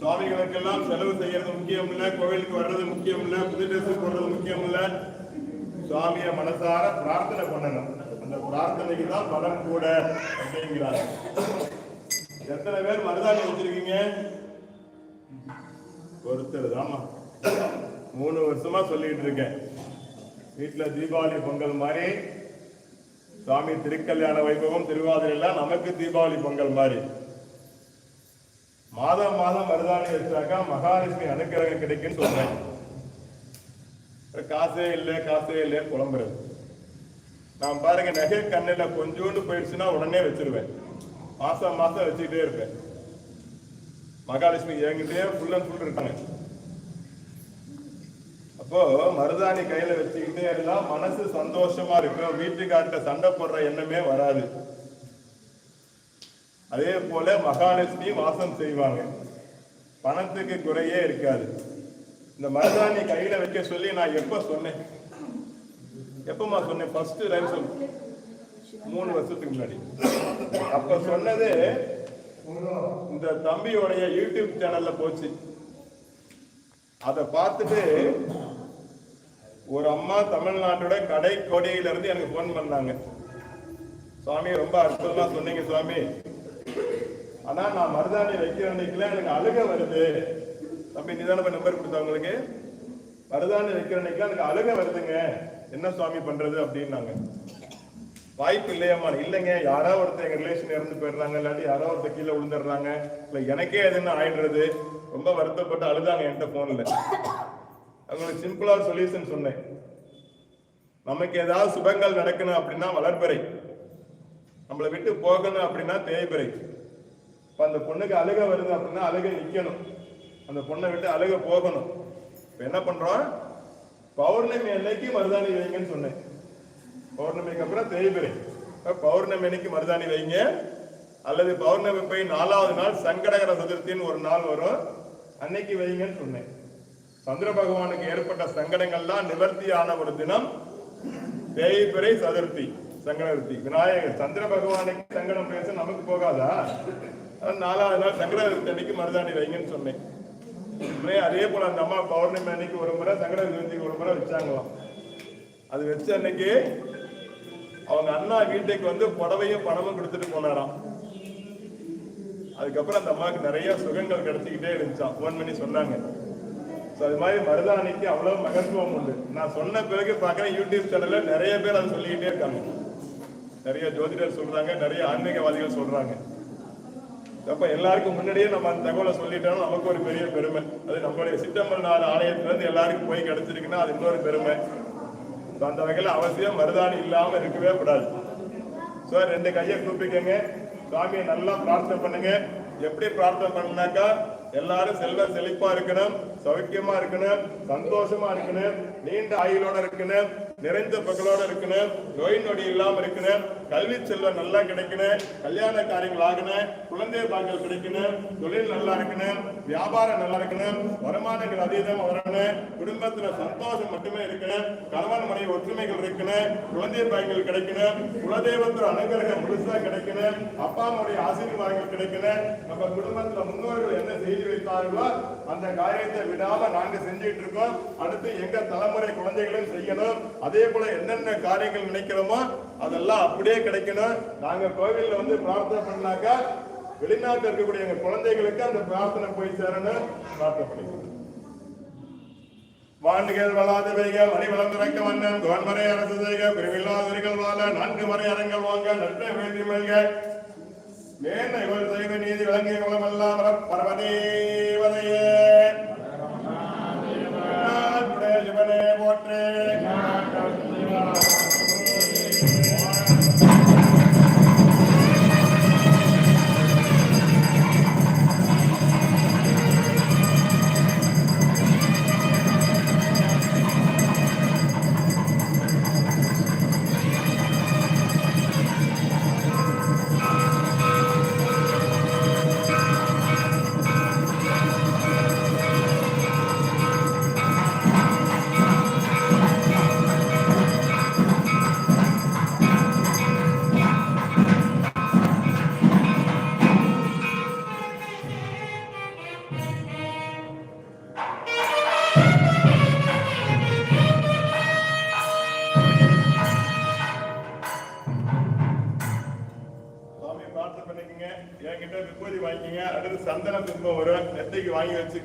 சுவாமிகளுக்கெல்லாம் செலவு செய்யறது முக்கியம் இல்ல கோவிலுக்கு வர்றது முக்கியம் இல்ல புது ட்ரெஸ் போடுறது முக்கியம் இல்ல சுவாமிய மனசார பிரார்த்தனை பண்ணணும். அந்த பிரார்த்தனைக்கு தான் பலம் கூட அப்படிங்கிறாங்க எத்தனை பேர் மருதாணி வச்சிருக்கீங்க? ஒருத்தர் ஆமா மூணு வருஷமா சொல்லிட்டு இருக்கேன். வீட்டுல தீபாவளி பொங்கல் மாதிரி சுவாமி திருக்கல்யாண வைபவம் திருவாதிரை எல்லாம் நமக்கு தீபாவளி பொங்கல் மாதிரி. மாதம் மாதம் மருதாணி வச்சாக்கா மகாலட்சுமி அனுக்கிரகம் கிடைக்குன்னு சொல்றேன். காசே இல்லை காசே இல்லைன்னு புலம்புறது. நான் பாருங்க நகை கண்ணில் கொஞ்சோண்டு போயிடுச்சுன்னா உடனே வச்சிருவேன். மாசம் மாசம் வச்சுக்கிட்டே இருப்பேன். மகாலட்சுமி எங்கிட்டே ஃபுல் அண்ட் ஃபுல் இருக்காங்க. அப்போ மருதாணி கையில வச்சுக்கிட்டே இருந்தா மனசு சந்தோஷமா இருக்கும். வீட்டுக்கார்ட்ட சண்டை போடுற எண்ணமே வராது. அதே போல மகாலட்சுமி வாசம் செய்வாங்க. பணத்துக்கு குறையே இருக்காது. இந்த மருதாணி கையில வைக்க சொல்லி நான் எப்ப சொன்னேன்? எப்பமா சொன்னேன்? ஃபர்ஸ்ட் லைன் சொல். மூணு வருஷத்துக்கு முன்னாடி. அப்ப சொன்னது இந்த தம்பியோடைய யூடியூப் சேனல்ல போச்சு. அதை பார்த்துட்டு ஒரு அம்மா தமிழ்நாட்டோட கடை கோடியில இருந்து எனக்கு ஃபோன் பண்ணாங்க. சுவாமி ரொம்ப அற்புதமா சொன்னீங்க சுவாமி. ஆனா நான் மருதாணி வைக்கிற அன்னைக்குலாம் எனக்கு அழுக வருது. தம்பி நிதானமா நம்பர் கொடுத்தவங்களுக்கு மருதாணி வைக்கிற அன்னைக்குலாம் எனக்கு அழுக வருதுங்க. என்ன சுவாமி பண்றது அப்படின்னாங்க. வாய்ப்பு இல்லையாம்மா இல்லைங்க. யாரோ ஒருத்தர் எங்க ரிலேஷன் இறந்து போயிடுறாங்க இல்லாட்டி யாரோ ஒருத்தர் கீழே விழுந்துடுறாங்க. இல்ல எனக்கே எதுன்னு ஆயிடுறது? ரொம்ப வருத்தப்பட்டு அழுதாங்க என்கிட்ட போன்ல அவங்களுக்கு சிம்பிளா சொல்யூஷன் சொன்னேன். நமக்கு ஏதாவது சுபங்கள் நடக்கணும் அப்படின்னா வளர்பிறை. நம்மளை விட்டு போகணும் அப்படின்னா தேய்பிறை. இப்போ அந்த பொண்ணுக்கு அழுக வருது அப்படின்னா அழுக நிற்கணும் அந்த பொண்ணை விட்டு அழுக போகணும். இப்போ என்ன பண்ணுறோம் பௌர்ணமி அன்னைக்கு மருதாணி வைங்கன்னு சொன்னேன். பௌர்ணமிக்கு அப்புறம் தேய்பிறை இப்போ பௌர்ணமி அன்னைக்கு மருதாணி வைங்க. அல்லது பௌர்ணமி போய் நாலாவது நாள் சங்கடகர சதுர்த்தின்னு ஒரு நாள் வரும். அன்னைக்கு வைங்கன்னு சொன்னேன். சந்திர பகவானுக்கு ஏற்பட்ட சங்கடங்கள்லாம் நிவர்த்தி ஆன ஒரு தினம். தேய்பிறை சதுர்த்தி. சங்கடவர்த்தி விநாயகர் சந்திர பகவானுக்கு சங்கடம் பேச நமக்கு போகாதா? நாலாவது நாள் சங்கடவர்த்தி அன்னைக்கு மருதாணி வைங்கன்னு சொன்னேன். அதே போல அந்த அம்மா பௌர்ணமி அன்னைக்கு ஒரு முறை சங்கட சதுர்த்திக்கு ஒரு முறை வச்சாங்களாம். அது வச்ச அன்னைக்கு அவங்க அண்ணா வீட்டுக்கு வந்து புடவையும் பணமும் கொடுத்துட்டு போனாராம். அதுக்கப்புறம் அந்த அம்மாவுக்கு நிறைய சுகங்கள் கிடைச்சிக்கிட்டே இருந்துச்சான் ஃபோன் பண்ணி சொன்னாங்க. ஸோ அது மாதிரி மருதாணிக்கு அவ்வளவு மகத்துவம் உண்டு. நான் சொன்ன பிறகு பார்க்குறேன் யூடியூப் சேனல்ல நிறைய பேர் அதை சொல்லிக்கிட்டே இருக்காங்க. நிறைய ஜோதிடர் சொல்றாங்க நிறைய ஆன்மீகவாதிகள் சொல்றாங்க. அப்ப எல்லாருக்கும் முன்னாடியே நம்ம அந்த தகவலை சொல்லிட்டாலும் நமக்கு ஒரு பெரிய பெருமை. அது நம்மளுடைய சித்தம்பல் நாடு ஆலயத்துல இருந்து எல்லாருக்கும் போய் கிடைச்சிருக்குன்னா அது இன்னொரு பெருமை. அந்த வகையில அவசியம் மருதாணி இல்லாம இருக்கவே கூடாது. ஸோ ரெண்டு கையை கூப்பிக்கங்க சுவாமியை நல்லா பிரார்த்தனை பண்ணுங்க. எப்படி பிரார்த்தனை பண்ணாக்கா எல்லாரும் செல்வ செழிப்பா இருக்கணும் சௌக்கியமா இருக்கணும் சந்தோஷமா இருக்கணும் நீண்ட ஆயுளோட இருக்கணும் நிறைந்த பகலோட இருக்கணும் நோய் நொடி இல்லாம இருக்கணும் கல்வி செல்வம் நல்லா கிடைக்கணும் கல்யாண காரியங்கள் ஆகணும் குழந்தை பாக்கியம் கிடைக்கணும் தொழில் நல்லா இருக்கணும் வியாபாரம் நல்லா இருக்கணும் வருமானங்கள் அதீதமா வரணும் குடும்பத்துல சந்தோஷம் மட்டுமே இருக்கணும் கணவன் மனைவி ஒற்றுமைகள் இருக்கணும் குழந்தை பாக்கியங்கள் கிடைக்கணும் குலதெய்வத்தோட அனுகிரகம் முழுசா கிடைக்கணும் அப்பா அம்மாவுடைய ஆசீர்வாதங்கள் கிடைக்கணும் நம்ம குடும்பத்துல முன்னோர்கள் என்ன செய்ய எழுதி வைத்தார்களோ அந்த காரியத்தை விடாம நாங்க செஞ்சுட்டு இருக்கோம் அடுத்து எங்க தலைமுறை குழந்தைகளும் செய்யணும். அதே போல என்னென்ன காரியங்கள் நினைக்கிறோமோ அதெல்லாம் அப்படியே கிடைக்கணும். நாங்க கோவில்ல வந்து பிரார்த்தனை பண்ணாக்கா வெளிநாட்டில் இருக்கக்கூடிய எங்க குழந்தைகளுக்கு அந்த பிரார்த்தனை போய் சேரணும். பிரார்த்தனை பண்ணிக்கிறோம். வாண்டுகள் வளாதவைக மணி வளர்ந்திறக்க வண்ணம் கோன்மறை அரசு செய்க பிரிவில்லாதவர்கள் வாழ நான்கு மறை அரங்கள் வாங்க நட்ட வேண்டி மல்க மேன்மை இவள் தெய்வ நீதி விளங்கிய குலமெல்லாம் பரமதேவதையே. சந்தன குங்குமம் ஒரு நெத்தைக்கு வாங்கி வச்சு